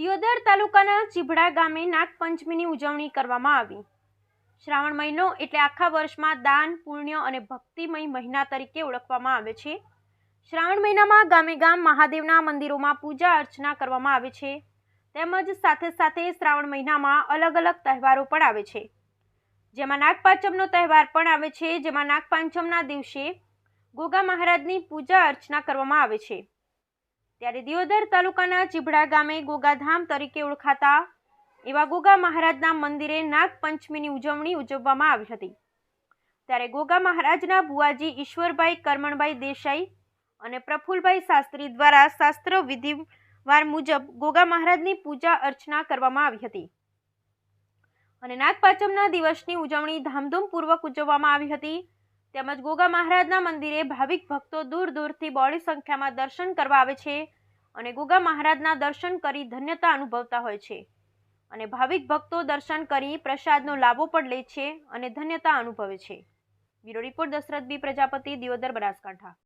દિયોદર તાલુકાના ચીભડા ગામે નાગપંચમીની ઉજવણી કરવામાં આવી. શ્રાવણ મહિનો એટલે આખા વર્ષમાં દાન, પુણ્ય અને ભક્તિમય મહિના તરીકે ઓળખવામાં આવે છે. શ્રાવણ મહિનામાં ગામે ગામ મહાદેવના મંદિરોમાં પૂજા અર્ચના કરવામાં આવે છે. તેમજ સાથે સાથે શ્રાવણ મહિનામાં અલગ અલગ તહેવારો પણ આવે છે. જેમાં નાગપાંચમનો તહેવાર પણ આવે છે. જેમાં નાગપાંચમના દિવસે ગોગા મહારાજની પૂજા અર્ચના કરવામાં આવે છે. ત્યારે દિયોદર તાલુકાના ચીભડા ગામે ગોગાધામ તરીકે ઓળખાતા એવા ગોગા મહારાજના મંદિરે નાગપંચમીની ઉજવણી ઉજવવામાં આવી હતી. ત્યારે ગોગા મહારાજના ભુવાજી ઈશ્વરભાઈ કરમણભાઈ દેસાઈ અને પ્રફુલભાઈ શાસ્ત્રી દ્વારા શાસ્ત્ર વિધિવાર મુજબ ગોગા મહારાજની પૂજા અર્ચના કરવામાં આવી હતી. અને નાગપાંચમના દિવસની ઉજવણી ધામધૂમપૂર્વક ઉજવવામાં આવી હતી. તેમજ ગોગા મહારાજના મંદિરે ભાવિક ભક્તો દૂર દૂરથી બોડી સંખ્યામાં દર્શન કરવા આવે છે અને ગોગા મહારાજના દર્શન કરી ધન્યતા અનુભવતા હોય છે. અને ભાવિક ભક્તો દર્શન કરી પ્રસાદનો લાભો પણ લે છે અને ધન્યતા અનુભવે છે. Bureau report Dashrath B Prajapati, Deodar Banaskantha.